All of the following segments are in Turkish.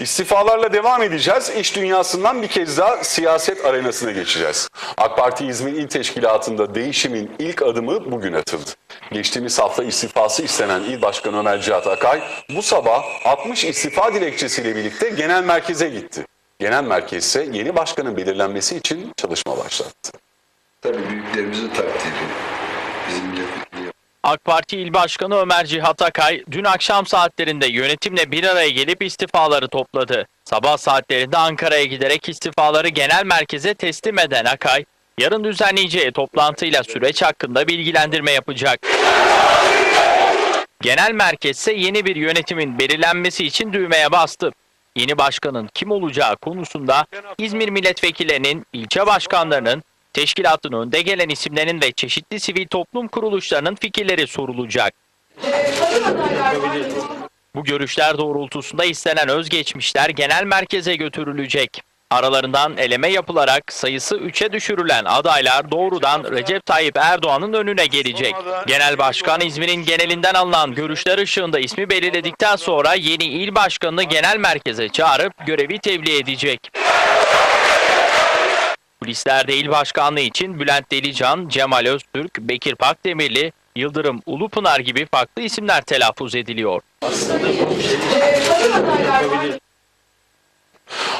İstifalarla devam edeceğiz. İş dünyasından bir kez daha siyaset arenasına geçeceğiz. AK Parti İzmir İl Teşkilatı'nda değişimin ilk adımı bugün atıldı. Geçtiğimiz hafta istifası istenen İl Başkanı Ömer Cihat Akay bu sabah 60 istifa dilekçesiyle birlikte genel merkeze gitti. Genel merkez ise yeni başkanın belirlenmesi için çalışma başlattı. Tabii büyüklerimizin takdiri. Bizim milletvekili AK Parti İl Başkanı Ömer Cihat Akay dün akşam saatlerinde yönetimle bir araya gelip istifaları topladı. Sabah saatlerinde Ankara'ya giderek istifaları genel merkeze teslim eden Akay, yarın düzenleyeceği toplantıyla süreç hakkında bilgilendirme yapacak. Genel merkez ise yeni bir yönetimin belirlenmesi için düğmeye bastı. Yeni başkanın kim olacağı konusunda İzmir milletvekillerinin, ilçe başkanlarının, teşkilatın önde gelen isimlerin ve çeşitli sivil toplum kuruluşlarının fikirleri sorulacak. Bu görüşler doğrultusunda istenen özgeçmişler genel merkeze götürülecek. Aralarından eleme yapılarak sayısı 3'e düşürülen adaylar doğrudan Recep Tayyip Erdoğan'ın önüne gelecek. Genel Başkan İzmir'in genelinden alınan görüşler ışığında ismi belirledikten sonra yeni il başkanını genel merkeze çağırıp görevi tebliğ edecek. Bu listelerde il başkanlığı için Bülent Delican, Cemal Öztürk, Bekir Pakdemirli, Yıldırım Ulupınar gibi farklı isimler telaffuz ediliyor.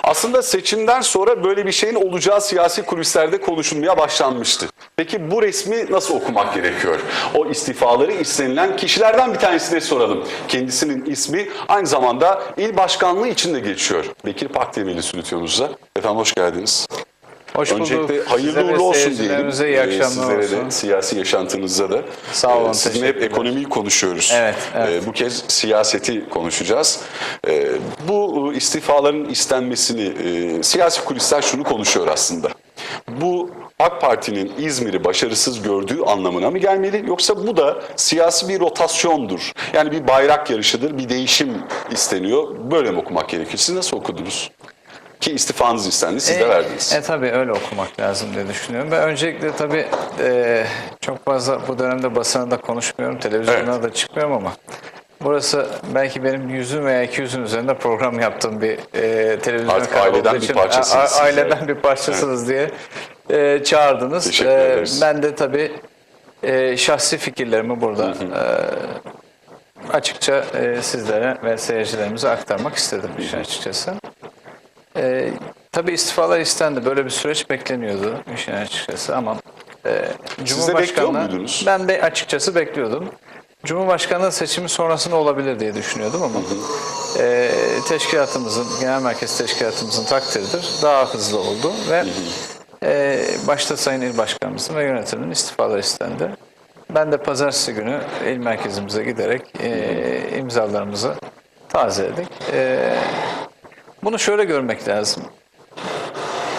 Aslında seçimden sonra böyle bir şeyin olacağı siyasi kulislerde konuşulmaya başlanmıştı. Peki bu resmi nasıl okumak gerekiyor? O istifaları istenilen kişilerden bir tanesine soralım. Kendisinin ismi aynı zamanda il başkanlığı için de geçiyor. Bekir Pakdemirli stüdyomuzda. Efendim hoş geldiniz. Hoş bulduk. Öncelikle hayırlı Size ve uğurlu olsun diyelim. iyi Ee, akşamlar Sizlere olsun. de siyasi yaşantınızda da. Sağ olun, Ee, Sizinle hep ekonomiyi konuşuyoruz. Evet, evet. Ee, Bu kez siyaseti konuşacağız. Bu istifaların istenmesini, e, siyasi kulisler şunu konuşuyor aslında. Bu AK Parti'nin İzmir'i başarısız gördüğü anlamına mı gelmeli yoksa bu da siyasi bir rotasyondur. Yani bir bayrak yarışıdır, bir değişim isteniyor. Böyle mi okumak gerekir? Siz nasıl okudunuz? Ki istifanız istendi, siz de verdiniz. E tabii öyle okumak lazım diye düşünüyorum. Ben öncelikle tabii e, çok fazla bu dönemde basına da konuşmuyorum, televizyona Evet. da çıkmıyorum ama burası belki benim yüzün veya iki yüzün üzerinde program yaptığım bir e, televizyon Artık kanalı aileden olduğu bir için, parçasınız a- Aileden evet. bir parçasınız diye e, çağırdınız. Teşekkür E, ederiz. ben de tabii e, şahsi fikirlerimi burada e, açıkça e, sizlere ve seyircilerimize aktarmak istedim işin açıkçası. E, tabii istifalar istendi. Böyle bir süreç bekleniyordu işin açıkçası ama e, bekliyor muydunuz? Ben de açıkçası bekliyordum. Cumhurbaşkanlığı seçimi sonrasında olabilir diye düşünüyordum ama e, teşkilatımızın, genel merkez teşkilatımızın takdiridir. Daha hızlı oldu ve e, başta Sayın İl Başkanımızın ve yönetimin istifaları istendi. Ben de pazartesi günü il merkezimize giderek e, imzalarımızı tazeledik. E, bunu şöyle görmek lazım.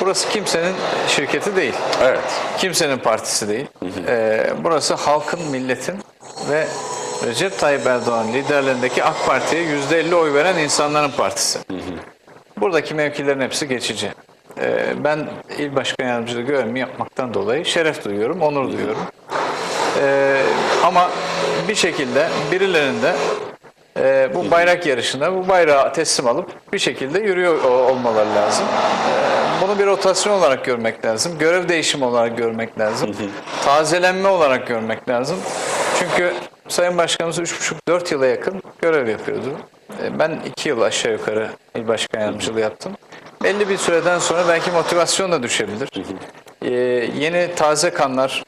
Burası kimsenin şirketi değil. Evet. Kimsenin partisi değil. Ee, burası halkın, milletin ve Recep Tayyip Erdoğan liderlerindeki AK Parti'ye %50 oy veren insanların partisi. Buradaki mevkilerin hepsi geçici. Ee, ben il başkan yardımcılığı görevimi yapmaktan dolayı şeref duyuyorum, onur duyuyorum. Ee, ama bir şekilde birilerinde e, bu bayrak yarışında bu bayrağı teslim alıp bir şekilde yürüyor olmaları lazım. Ee, bunu bir rotasyon olarak görmek lazım. Görev değişimi olarak görmek lazım. Tazelenme olarak görmek lazım. Çünkü Sayın Başkanımız 3,5-4 yıla yakın görev yapıyordu. Ee, Ben 2 yıl aşağı yukarı il başkan yardımcılığı yaptım. Belli bir süreden sonra belki motivasyon da düşebilir. Ee, yeni taze kanlar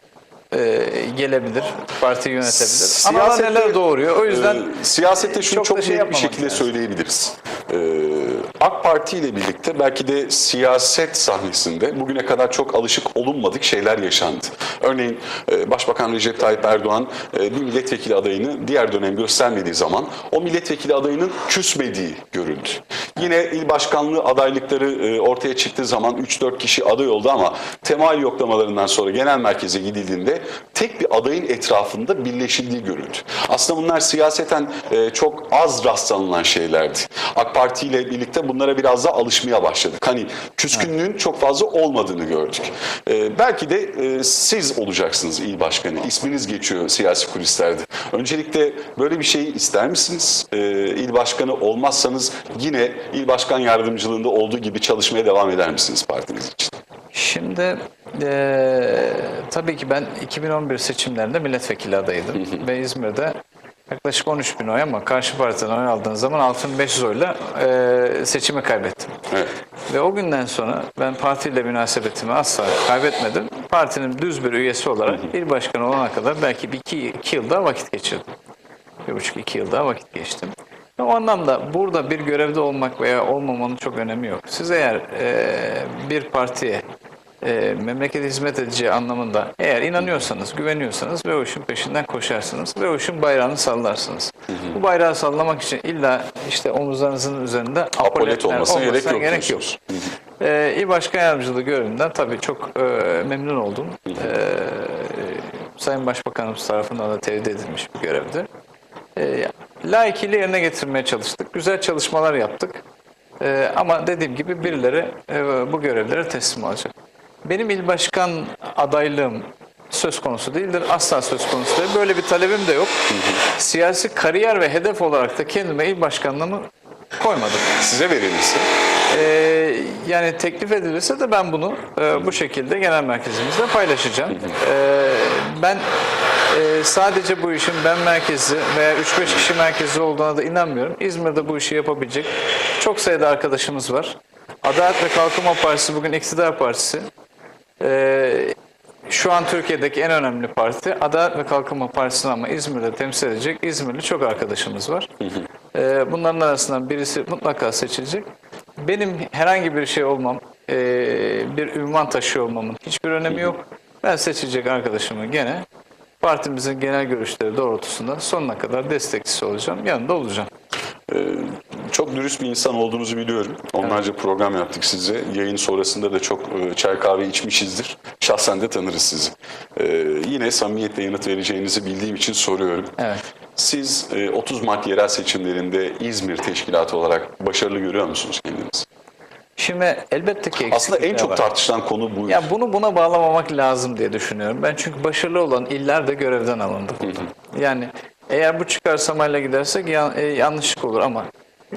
e, gelebilir, parti yönetebilir. Ama Siyasette- neler doğuruyor. O yüzden Ee, siyasette şunu çok çok, şey net bir şekilde lazım. söyleyebiliriz. Ee, AK Parti ile birlikte belki de siyaset sahnesinde bugüne kadar çok alışık olunmadık şeyler yaşandı. Örneğin e, Başbakan Recep Tayyip Erdoğan e, bir milletvekili adayını diğer dönem göstermediği zaman o milletvekili adayının küsmediği görüldü. Yine il başkanlığı adaylıkları e, ortaya çıktığı zaman 3-4 kişi aday oldu ama temayül yoklamalarından sonra genel merkeze gidildiğinde tek bir adayın etrafında birleşildiği görüldü. Aslında bunlar siyaseten e, çok az rastlanılan şeylerdi. AK Parti ile birlikte bunlara biraz daha alışmaya başladık. Hani küskünlüğün çok fazla olmadığını gördük. E, belki de e, siz olacaksınız il başkanı. İsminiz geçiyor siyasi kulislerde. Öncelikle böyle bir şeyi ister misiniz? E, il başkanı olmazsanız yine il başkan yardımcılığında olduğu gibi çalışmaya devam eder misiniz partiniz için? Şimdi eee, tabii ki ben 2011 seçimlerinde milletvekili adayıydım ve İzmir'de yaklaşık 13 bin oy ama karşı partiden oy aldığın zaman 6500 oyla eee, seçimi kaybettim. Evet. Ve o günden sonra ben partiyle münasebetimi asla kaybetmedim. Partinin düz bir üyesi olarak il başkanı olana kadar belki bir iki, iki yıl daha vakit geçirdim. Bir buçuk iki yıl daha vakit geçtim. O anlamda burada bir görevde olmak veya olmamanın çok önemi yok. Siz eğer eee, bir partiye eee memlekete hizmet edeceği anlamında eğer inanıyorsanız, güveniyorsanız ve o işin peşinden koşarsınız ve o işin bayrağını sallarsınız. Bu bayrağı sallamak için illa işte omuzlarınızın üzerinde apoletler olmasına gerek yok Gerek yok. Ee, İl Başkan Yardımcılığı görevinden tabii çok e, memnun oldum. Ee, Sayın Başbakanımız tarafından da tevdi edilmiş bir görevdi. Ee, layıkıyla yerine getirmeye çalıştık. Güzel çalışmalar yaptık. Ee, ama dediğim gibi birileri e, bu görevlere teslim olacak. Benim il başkan adaylığım söz konusu değildir. Asla söz konusu değil. Böyle bir talebim de yok. Siyasi kariyer ve hedef olarak da kendime il başkanlığımı koymadım. Size verilirse Ee, yani teklif edilirse de ben bunu e, bu şekilde genel merkezimizde paylaşacağım. Ee, ben e, sadece bu işin ben merkezi veya 3-5 kişi merkezi olduğuna da inanmıyorum. İzmir'de bu işi yapabilecek çok sayıda arkadaşımız var. Adalet ve Kalkınma Partisi bugün iktidar partisi. Ee, şu an Türkiye'deki en önemli parti Adalet ve Kalkınma Partisi'ni ama İzmir'de temsil edecek İzmirli çok arkadaşımız var. Ee, bunların arasından birisi mutlaka seçilecek. Benim herhangi bir şey olmam, e, bir ünvan taşıyor olmamın hiçbir önemi yok. Ben seçilecek arkadaşımı gene partimizin genel görüşleri doğrultusunda sonuna kadar destekçisi olacağım, yanında olacağım. Çok dürüst bir insan olduğunuzu biliyorum. Onlarca program yaptık size. Yayın sonrasında da çok e, çay kahve içmişizdir. Şahsen de tanırız sizi. E, yine samimiyetle yanıt vereceğinizi bildiğim için soruyorum. Evet. Siz e, 30 Mart yerel seçimlerinde İzmir teşkilatı olarak başarılı görüyor musunuz kendinizi? Şimdi elbette ki Aslında en çok var. tartışılan konu bu. Ya bunu buna bağlamamak lazım diye düşünüyorum. Ben çünkü başarılı olan iller de görevden alındı. Yani eğer bu çıkarsamayla gidersek yan- e, yanlışlık olur ama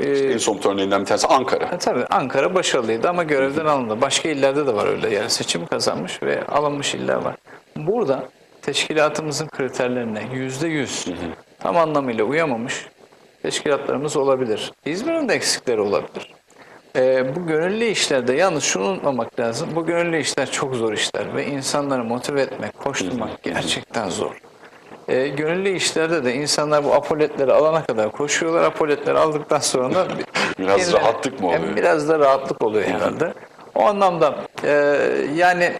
e, En somut örneğinden bir tanesi Ankara. tabii Ankara başarılıydı ama görevden alındı. Başka illerde de var öyle yani seçim kazanmış ve alınmış iller var. Burada teşkilatımızın kriterlerine yüzde yüz tam anlamıyla uyamamış teşkilatlarımız olabilir. İzmir'in de eksikleri olabilir. Ee, bu gönüllü işlerde yalnız şunu unutmamak lazım. Bu gönüllü işler çok zor işler ve insanları motive etmek, koşturmak gerçekten zor. Ee, gönüllü işlerde de insanlar bu apoletleri alana kadar koşuyorlar. Apoletleri aldıktan sonra da Biraz kendilerine- rahatlık mı oluyor? Hem biraz da rahatlık oluyor herhalde. O anlamda e, yani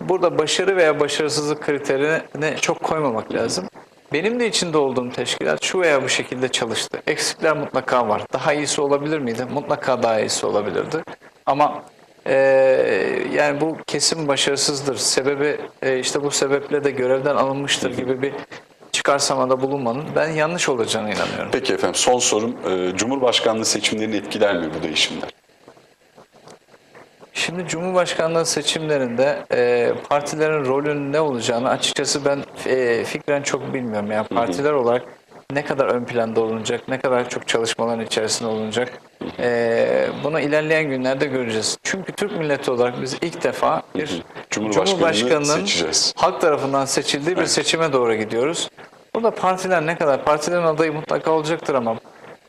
burada başarı veya başarısızlık kriterini çok koymamak lazım. Benim de içinde olduğum teşkilat şu veya bu şekilde çalıştı. Eksikler mutlaka var. Daha iyisi olabilir miydi? Mutlaka daha iyisi olabilirdi. Ama e, yani bu kesin başarısızdır. Sebebi e, işte bu sebeple de görevden alınmıştır gibi bir çıkarsamada bulunmanın ben yanlış olacağına inanıyorum. Peki efendim son sorum. e, Cumhurbaşkanlığı seçimlerini etkiler mi bu değişimler? Şimdi Cumhurbaşkanlığı seçimlerinde e, partilerin rolünün ne olacağını açıkçası ben e, fikren çok bilmiyorum. Yani partiler olarak ne kadar ön planda olunacak, ne kadar çok çalışmaların içerisinde olunacak e, bunu ilerleyen günlerde göreceğiz. Çünkü Türk milleti olarak biz ilk defa bir Cumhurbaşkanını Cumhurbaşkanının halk tarafından seçildiği bir seçime doğru gidiyoruz. Burada partiler ne kadar, partilerin adayı mutlaka olacaktır ama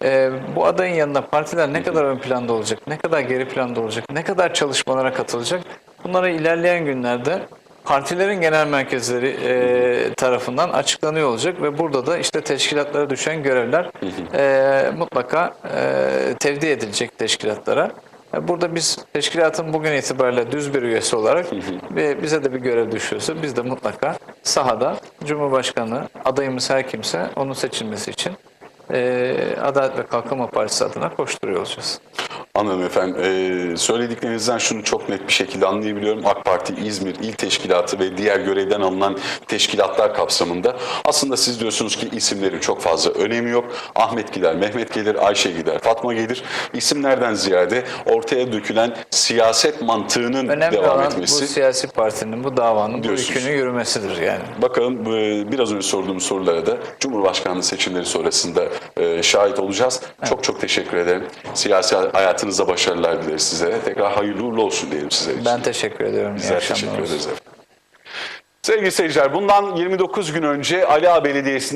e, bu adayın yanında partiler ne kadar ön planda olacak, ne kadar geri planda olacak, ne kadar çalışmalara katılacak bunları ilerleyen günlerde partilerin genel merkezleri e, tarafından açıklanıyor olacak ve burada da işte teşkilatlara düşen görevler e, mutlaka e, tevdi edilecek teşkilatlara. Burada biz teşkilatın bugün itibariyle düz bir üyesi olarak ve bize de bir görev düşüyorsa biz de mutlaka sahada Cumhurbaşkanı adayımız her kimse onun seçilmesi için e, Adalet ve Kalkınma Partisi adına koşturuyor olacağız. Anladım efendim. Ee, söylediklerinizden şunu çok net bir şekilde anlayabiliyorum. AK Parti İzmir İl Teşkilatı ve diğer görevden alınan teşkilatlar kapsamında aslında siz diyorsunuz ki isimlerin çok fazla önemi yok. Ahmet gider, Mehmet gelir, Ayşe gider, Fatma gelir. İsimlerden ziyade ortaya dökülen siyaset mantığının Önemli devam olan etmesi. bu siyasi partinin, bu davanın bu Diyorsunuz. yükünü yürümesidir yani. Bakalım e, biraz önce sorduğum sorulara da Cumhurbaşkanlığı seçimleri sonrasında e, şahit olacağız. Çok çok teşekkür ederim. Siyasi hayatın hayatınızda başarılar dileriz size. Tekrar hayırlı uğurlu olsun diyelim sizler için. Ben teşekkür ediyorum. Bizler teşekkür ederiz efendim. Sevgili seyirciler bundan 29 gün önce Ali Ağa Belediyesi'nin